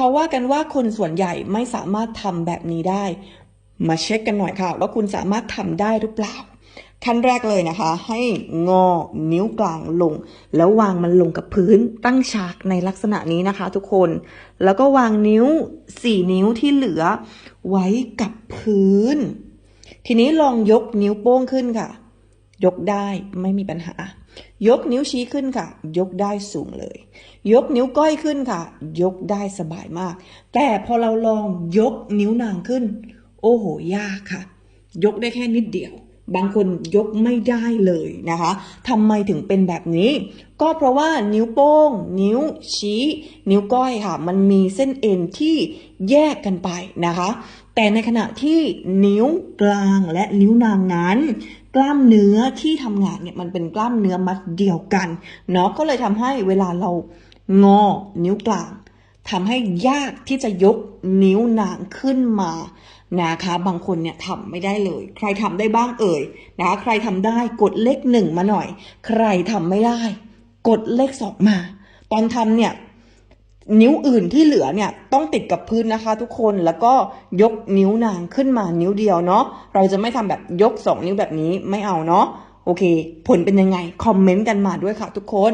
เขาว่ากันว่าคนส่วนใหญ่ไม่สามารถทำแบบนี้ได้ มาเช็คกันหน่อยค่ะ ว่าคุณสามารถทำได้หรือเปล่า ขั้นแรกเลยนะคะ ให้งอนิ้วกลางลง แล้ววางมันลงกับพื้นตั้งฉากในลักษณะนี้นะคะ ทุกคน แล้วก็วางนิ้วสี่นิ้วที่เหลือ ไว้กับพื้น ทีนี้ลองยกนิ้วโป้งขึ้นค่ะ ยกได้ไม่มีปัญหา ยกนิ้วชี้ขึ้นค่ะ ยกได้สูงเลย ยกนิ้วก้อยขึ้นค่ะ ยกได้สบายมาก แต่พอเราลองยกนิ้วนางขึ้น โอ้โหยากค่ะ ยกได้แค่นิดเดียว บางคนยกไม่ได้เลยนะคะทำไมถึงเป็นแบบนี้ ก็เพราะว่านิ้วโป้ง นิ้วชี้ นิ้วก้อยค่ะ มันมีเส้นเอ็นที่แยกกันไปนะคะ แต่ในขณะที่นิ้วกลางและนิ้วนางนั้นกล้ามเนื้อที่ทำงานเนี่ยมันเป็นกล้ามเนื้อมัดเดียวกันเนาะก็เลยทำให้เวลาเรางอนิ้วกลาง ทำให้ยากที่จะยกนิ้วนางขึ้นมานะคะ บางคนเนี่ยทำไม่ได้เลย ใครทำได้บ้างเอ่ยนะคะใครทำได้กดเลขหนึ่งมาหน่อย ใครทำไม่ได้ กดเลขสองมา ตอนทำเนี่ยนิ้วอื่นที่เหลือเนี่ยต้องติดกับพื้นนะคะทุกคนแล้วก็ยกนิ้วนางขึ้นมานิ้วเดียวเนาะเราจะไม่ทำแบบยกสองนิ้วแบบนี้ไม่เอาเนาะโอเค ผลเป็นยังไง คอมเมนต์กันมาด้วยค่ะทุกคน